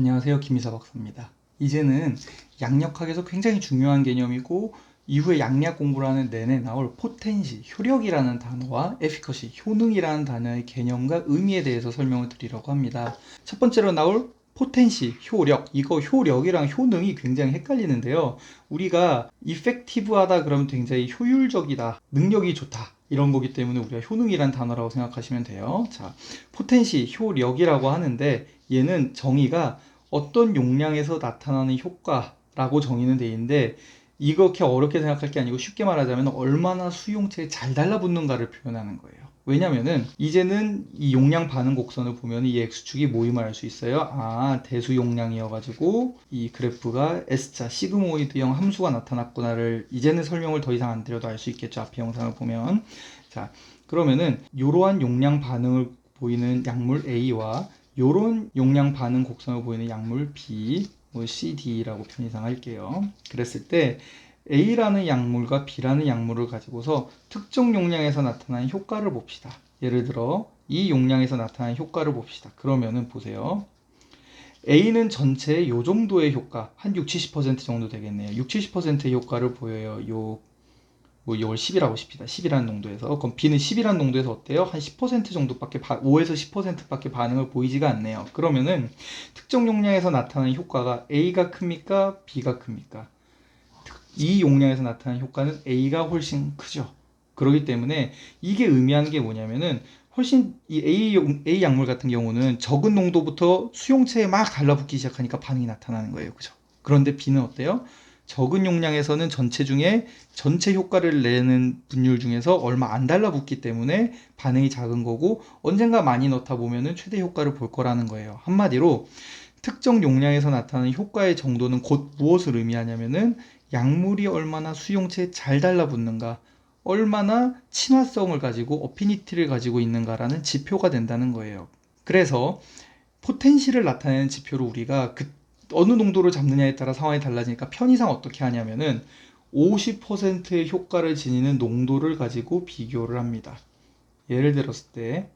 안녕하세요. 김희사 박사입니다. 이제는 양력학에서 굉장히 중요한 개념이고 이후에 양력 공부를 하는 내내 나올 포텐시, 효력이라는 단어와 에피커시, 효능이라는 단어의 개념과 의미에 대해서 설명을 드리려고 합니다. 첫 번째로 나올 포텐시, 효력. 이거 효력이랑 효능이 굉장히 헷갈리는데요. 우리가 이펙티브하다 그러면 굉장히 효율적이다, 능력이 좋다. 이런 거기 때문에 우리가 효능이란 단어라고 생각하시면 돼요. 자, 포텐시, 효력이라고 하는데 얘는 정의가 어떤 용량에서 나타나는 효과라고 정의는 돼 있는데 이렇게 어렵게 생각할 게 아니고 쉽게 말하자면 얼마나 수용체에 잘 달라붙는가를 표현하는 거예요. 왜냐면은 이제는 이 용량 반응 곡선을 보면 이 x축이 모임을 알 수 있어요. 아, 대수 용량이어가지고 이 그래프가 S자 시그모이드형 함수가 나타났구나를 이제는 설명을 더 이상 안 드려도 알 수 있겠죠. 앞에 영상을 보면. 자, 그러면은 이러한 용량 반응을 보이는 약물 A와 요런 용량 반응 곡선을 보이는 약물 B, 뭐 CD라고 편의상 할게요. 그랬을 때 A라는 약물과 B라는 약물을 가지고서 특정 용량에서 나타나는 효과를 봅시다. 예를 들어 이 용량에서 나타나는 효과를 봅시다. 그러면은 보세요. A는 전체의 요 정도의 효과, 한 6, 70% 정도 되겠네요. 6, 70%의 효과를 보여요. 요, 뭐 이걸 10이라고 칩시다. 10이라는 농도에서. 그럼 B는 10이라는 농도에서 어때요? 한 10% 정도밖에, 바, 5에서 10%밖에 반응을 보이지가 않네요. 그러면은 특정 용량에서 나타나는 효과가 A가 큽니까? B가 큽니까? 이 용량에서 나타나는 효과는 A가 훨씬 크죠. 그렇기 때문에 이게 의미하는 게 뭐냐면은 훨씬 이 A, 용- A 약물 같은 경우는 적은 농도부터 수용체에 막 달라붙기 시작하니까 반응이 나타나는 거예요. 그죠? 그런데 B는 어때요? 적은 용량에서는 전체 중에 전체 효과를 내는 분율 중에서 얼마 안 달라붙기 때문에 반응이 작은 거고 언젠가 많이 넣다 보면은 최대 효과를 볼 거라는 거예요. 한마디로 특정 용량에서 나타나는 효과의 정도는 곧 무엇을 의미하냐면은 약물이 얼마나 수용체에 잘 달라붙는가, 얼마나 친화성을 가지고 어피니티를 가지고 있는가라는 지표가 된다는 거예요. 그래서 포텐시를 나타내는 지표를 우리가 그 어느 농도를 잡느냐에 따라 상황이 달라지니까 편의상 어떻게 하냐면은 50%의 효과를 지니는 농도를 가지고 비교를 합니다. 예를 들었을 때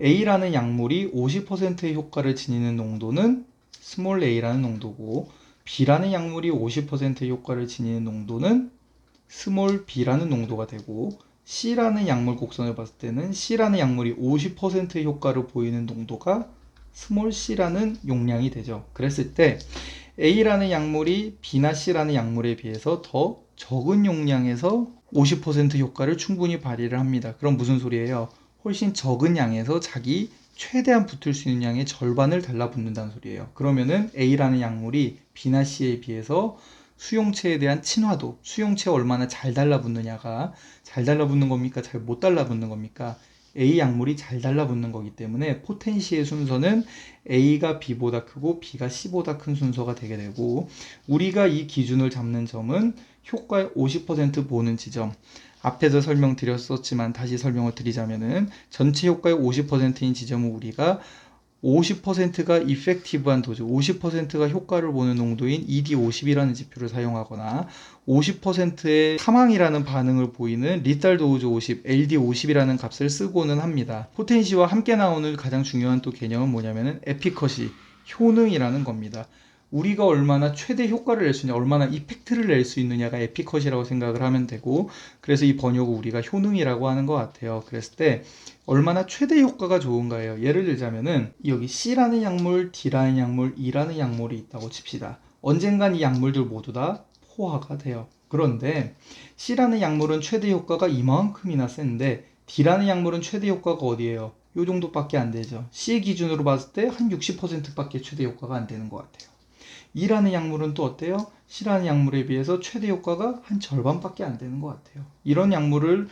A라는 약물이 50%의 효과를 지니는 농도는 스몰 a라는 농도고 B라는 약물이 50%의 효과를 지니는 농도는 스몰 b라는 농도가 되고 C라는 약물 곡선을 봤을 때는 C라는 약물이 50%의 효과를 보이는 농도가 스몰 c라는 용량이 되죠. 그랬을 때 A라는 약물이 B나 C라는 약물에 비해서 더 적은 용량에서 50% 효과를 충분히 발휘를 합니다. 그럼 무슨 소리예요? 훨씬 적은 양에서 자기 최대한 붙을 수 있는 양의 절반을 달라붙는다는 소리예요. 그러면은 A라는 약물이 B나 C에 비해서 수용체에 대한 친화도, 수용체에 얼마나 잘 달라붙느냐가 잘 달라붙는 겁니까? 잘 못 달라붙는 겁니까? A 약물이 잘 달라붙는 거기 때문에 포텐시의 순서는 A가 B보다 크고 B가 C보다 큰 순서가 되게 되고 우리가 이 기준을 잡는 점은 효과의 50% 보는 지점. 앞에서 설명드렸었지만 다시 설명을 드리자면은 전체 효과의 50%인 지점은 우리가 50%가 이펙티브한 도즈, 50%가 효과를 보는 농도인 ED50이라는 지표를 사용하거나 50%의 사망이라는 반응을 보이는 리탈 도우즈 50, LD50이라는 값을 쓰고는 합니다. 포텐시와 함께 나오는 가장 중요한 또 개념은 뭐냐면은 에피컷이 효능이라는 겁니다. 우리가 얼마나 최대 효과를 낼 수 있냐, 얼마나 이펙트를 낼 수 있느냐가 에피컷이라고 생각을 하면 되고, 그래서 이 번역을 우리가 효능이라고 하는 것 같아요. 그랬을 때 얼마나 최대 효과가 좋은가예요. 예를 들자면은 여기 C라는 약물, D라는 약물, E라는 약물이 있다고 칩시다. 언젠간 이 약물들 모두 다 포화가 돼요. 그런데 C라는 약물은 최대 효과가 이만큼이나 센데 D라는 약물은 최대 효과가 어디예요? 요 정도밖에 안 되죠. C 기준으로 봤을 때 한 60%밖에 최대 효과가 안 되는 것 같아요. E라는 약물은 또 어때요? C라는 약물에 비해서 최대 효과가 한 절반밖에 안 되는 것 같아요. 이런 약물을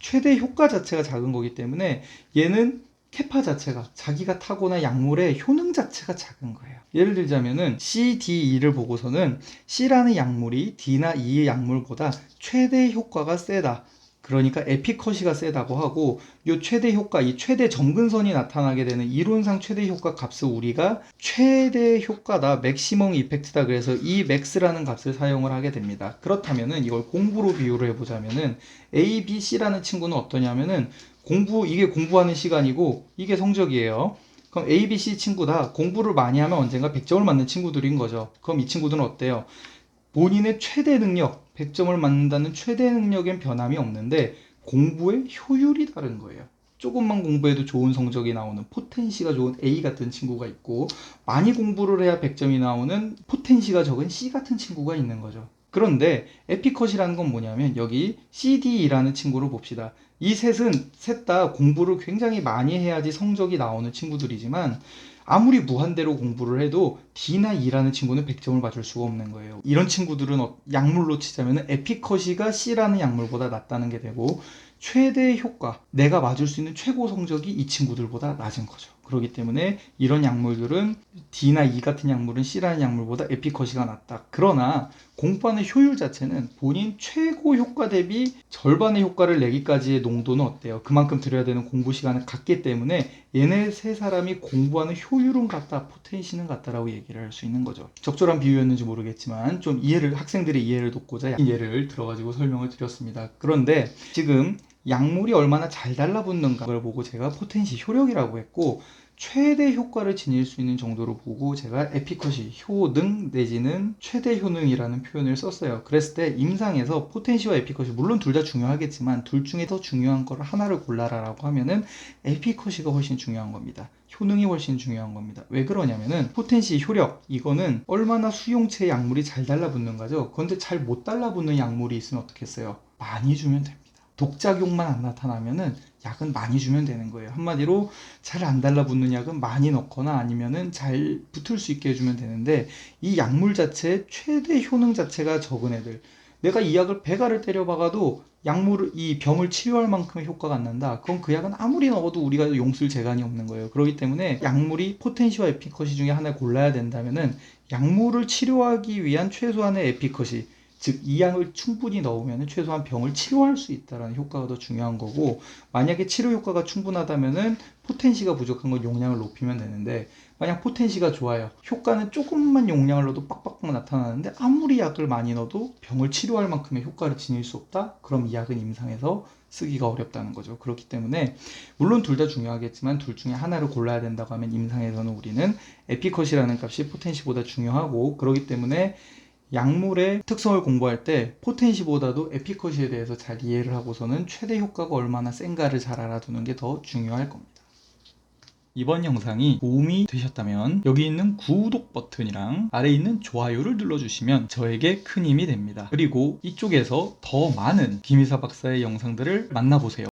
최대 효과 자체가 작은 거기 때문에 얘는 캐파 자체가 자기가 타고난 약물의 효능 자체가 작은 거예요. 예를 들자면은 C, D, E를 보고서는 C라는 약물이 D나 E의 약물보다 최대 효과가 세다. 그러니까 에피컷이가 세다고 하고 이 최대 효과, 이 최대 점근선이 나타나게 되는 이론상 최대 효과 값을 우리가 최대 효과다, 맥시멈 이펙트다. 그래서 이 맥스라는 값을 사용을 하게 됩니다. 그렇다면은 이걸 공부로 비유를 해보자면은 A, B, C라는 친구는 어떠냐면은 공부 이게 공부하는 시간이고 이게 성적이에요. 그럼 A, B, C 친구 다 공부를 많이 하면 언젠가 100점을 맞는 친구들인 거죠. 그럼 이 친구들은 어때요? 본인의 최대 능력, 100점을 맞는다는 최대 능력엔 변함이 없는데 공부의 효율이 다른 거예요. 조금만 공부해도 좋은 성적이 나오는 포텐시가 좋은 A 같은 친구가 있고 많이 공부를 해야 100점이 나오는 포텐시가 적은 C 같은 친구가 있는 거죠. 그런데 에피컷이라는 건 뭐냐면 여기 CD라는 친구를 봅시다. 이 셋은 셋 다 공부를 굉장히 많이 해야지 성적이 나오는 친구들이지만 아무리 무한대로 공부를 해도 D나 E라는 친구는 100점을 맞을 수가 없는 거예요. 이런 친구들은 어- 약물로 치자면 에피컷이가 C라는 약물보다 낫다는 게 되고 최대 효과, 내가 맞을 수 있는 최고 성적이 이 친구들보다 낮은 거죠. 그렇기 때문에 이런 약물들은 D나 E 같은 약물은 C라는 약물보다 에피컷이가 낫다. 그러나 공부하는 효율 자체는 본인 최고 효과 대비 절반의 효과를 내기까지의 농도는 어때요? 그만큼 들여야 되는 공부 시간을 갖기 때문에 얘네 세 사람이 공부하는 효율은 같다, 포텐시는 같다라고 얘기를 할 수 있는 거죠. 적절한 비유였는지 모르겠지만 좀 이해를 학생들의 이해를 돕고자 이 예를 들어가지고 설명을 드렸습니다. 그런데 지금 약물이 얼마나 잘 달라붙는가 를 보고 제가 포텐시 효력이라고 했고 최대 효과를 지닐 수 있는 정도로 보고 제가 에피컷이 효능 내지는 최대 효능이라는 표현을 썼어요. 그랬을 때 임상에서 포텐시와 에피컷이 물론 둘 다 중요하겠지만 둘 중에 더 중요한 거를 하나를 골라라라고 하면은 에피컷이가 훨씬 중요한 겁니다. 효능이 훨씬 중요한 겁니다. 왜 그러냐면은 포텐시 효력 이거는 얼마나 수용체 약물이 잘 달라붙는가죠. 그런데 잘 못 달라붙는 약물이 있으면 어떻겠어요? 많이 주면 됩니다. 독작용만 안 나타나면은 약은 많이 주면 되는 거예요. 한마디로 잘 안 달라붙는 약은 많이 넣거나 아니면은 잘 붙을 수 있게 해주면 되는데 이 약물 자체의 최대 효능 자체가 적은 애들 내가 이 약을 배가를 때려박아도 약물을 이 병을 치료할 만큼의 효과가 안 난다. 그럼 그 약은 아무리 넣어도 우리가 용쓸 재간이 없는 거예요. 그렇기 때문에 약물이 포텐시와 에피컷이 중에 하나를 골라야 된다면은 약물을 치료하기 위한 최소한의 에피컷이 즉 이 양을 충분히 넣으면 최소한 병을 치료할 수 있다는 효과가 더 중요한 거고 만약에 치료 효과가 충분하다면은 포텐시가 부족한 건 용량을 높이면 되는데 만약 포텐시가 좋아요. 효과는 조금만 용량을 넣어도 빡빡빡 나타나는데 아무리 약을 많이 넣어도 병을 치료할 만큼의 효과를 지닐 수 없다? 그럼 이 약은 임상에서 쓰기가 어렵다는 거죠. 그렇기 때문에 물론 둘 다 중요하겠지만 둘 중에 하나를 골라야 된다고 하면 임상에서는 우리는 에피컷이라는 값이 포텐시보다 중요하고 그렇기 때문에 약물의 특성을 공부할 때 포텐시보다도 에피컷에 대해서 잘 이해를 하고서는 최대 효과가 얼마나 센가를 잘 알아두는 게 더 중요할 겁니다. 이번 영상이 도움이 되셨다면 여기 있는 구독 버튼이랑 아래 있는 좋아요를 눌러주시면 저에게 큰 힘이 됩니다. 그리고 이쪽에서 더 많은 김희사 박사의 영상들을 만나보세요.